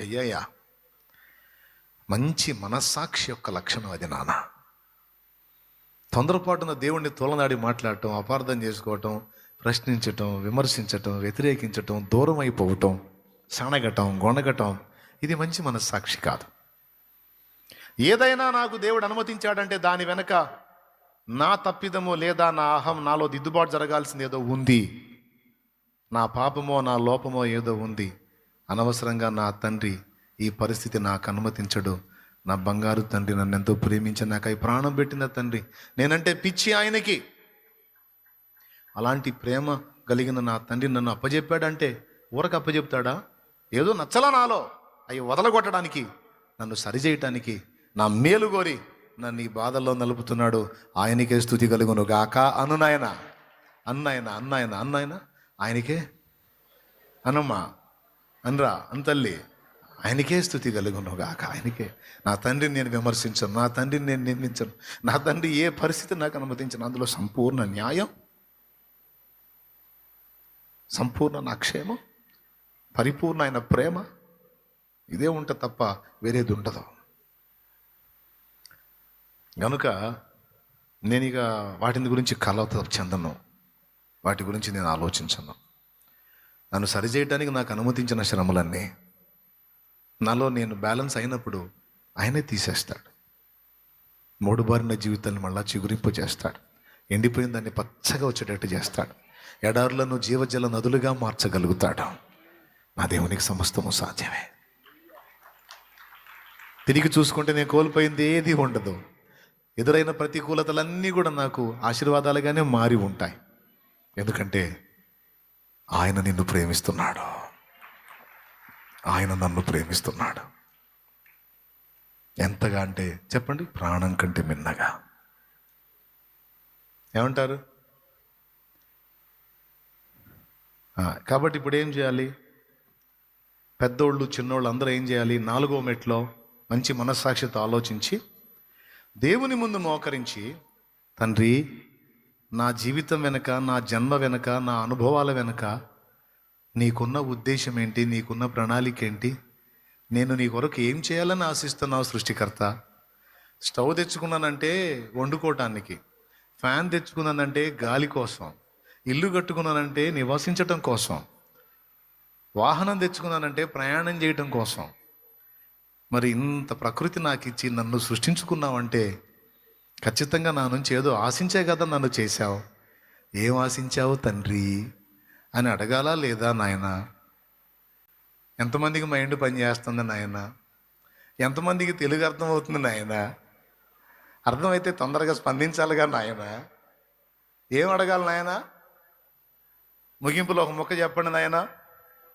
చెయ్యయ్యా. మంచి మనస్సాక్షి యొక్క లక్షణం అది నాన్న తొందరపాటున దేవుణ్ణి తోలనాడి మాట్లాడటం అపార్థం చేసుకోవటం ప్రశ్నించటం విమర్శించటం వ్యతిరేకించటం దూరం అయిపోవటం సణగటం గొనగటం ఇది మంచి మనస్సాక్షి కాదు. ఏదైనా నాకు దేవుడు అనుమతించాడంటే దాని వెనక నా తప్పిదమో లేదా నా అహం నాలో దిద్దుబాటు జరగాల్సింది ఏదో ఉంది. నా పాపమో నా లోపమో ఏదో ఉంది. అనవసరంగా నా తండ్రి ఈ పరిస్థితి నాకు అనుమతించడు. నా బంగారు తండ్రి నన్ను ఎంతో ప్రేమించి నాకై ప్రాణం పెట్టిన తండ్రి. నేనంటే పిచ్చి ఆయనకి. అలాంటి ప్రేమ కలిగిన నా తండ్రి నన్ను అప్పజెప్పాడంటే ఊరకు అప్పజెప్తాడా? ఏదో నచ్చలా నాలో. అవి వదలగొట్టడానికి నన్ను సరిచేయటానికి నా మేలు కోరి నన్ను ఈ బాధల్లో నలుపుతున్నాడు. ఆయనకే స్థుతి కలుగును గాక. అనునాయన అన్నాయన అన్నాయన అన్నాయన ఆయనకే. అనమ్మా అనరా అంతల్లి ఆయనకే స్థుతి కలుగును గాక ఆయనకే. నా తండ్రిని నేను విమర్శించను నా తండ్రిని నేను నిందించను నా తండ్రి ఏ పరిస్థితి నాకు అనుమతించను అందులో సంపూర్ణ న్యాయం సంపూర్ణ నా క్షేమం పరిపూర్ణ అయిన ప్రేమ ఇదే ఉంటుంది తప్ప వేరేది ఉండదు. కనుక నేను ఇక వాటిని గురించి కలవత చెందను వాటి గురించి నేను ఆలోచించను. నన్ను సరిచేయడానికి నాకు అనుమతించిన శ్రమలన్నీ నాలో నేను బ్యాలెన్స్ అయినప్పుడు ఆయనే తీసేస్తాడు. మూడు బారిన జీవితాన్ని మళ్ళా చిగురింపు చేస్తాడు ఎండిపోయిన దాన్ని పచ్చగా వచ్చేటట్టు చేస్తాడు. ఎడారులను జీవజల నదులుగా మార్చగలుగుతాడు. నా దేవునికి సమస్తము సాధ్యమే. తిరిగి చూసుకుంటే నేను కోల్పోయింది ఏది ఉండదు. ఎదురైన ప్రతికూలతలన్నీ కూడా నాకు ఆశీర్వాదాలుగానే మారి ఉంటాయి. ఎందుకంటే ఆయన నిన్ను ప్రేమిస్తున్నాడు. ఆయన నన్ను ప్రేమిస్తున్నాడు. ఎంతగా అంటే చెప్పండి ప్రాణం కంటే మిన్నగా. ఏమంటారు? కాబట్టి ఇప్పుడు ఏం చేయాలి? పెద్దోళ్ళు చిన్నోళ్ళు అందరూ ఏం చేయాలి? నాలుగో మెట్లో మంచి మనస్సాక్షితో ఆలోచించి దేవుని ముందు మోకరించి తండ్రి నా జీవితం వెనక నా జన్మ వెనక నా అనుభవాల వెనక నీకున్న ఉద్దేశం ఏంటి? నీకున్న ప్రణాళిక ఏంటి? నేను నీ కొరకు ఏం చేయాలని ఆశిస్తున్నావు సృష్టికర్త? స్టవ్ తెచ్చుకున్నానంటే వండుకోవటానికి ఫ్యాన్ తెచ్చుకున్నానంటే గాలి కోసం ఇల్లు కట్టుకున్నానంటే నివసించటం కోసం వాహనం తెచ్చుకున్నానంటే ప్రయాణం చేయటం కోసం. మరి ఇంత ప్రకృతి నాకు ఇచ్చి నన్ను సృష్టించుకున్నావంటే ఖచ్చితంగా నా నుంచి ఏదో ఆశించే కదా నన్ను చేశావు. ఏం ఆశించావు తండ్రి? అని అడగాలా లేదా నాయన? ఎంతమందికి మైండ్ పనిచేస్తుంది నాయన? ఎంతమందికి తెలుగు అర్థమవుతుంది నాయన? అర్థమైతే తొందరగా స్పందించాలిగా నాయన? ఏం అడగాలి నాయన? ముగింపులో ఒక మొక్క చెప్పండి నాయనా.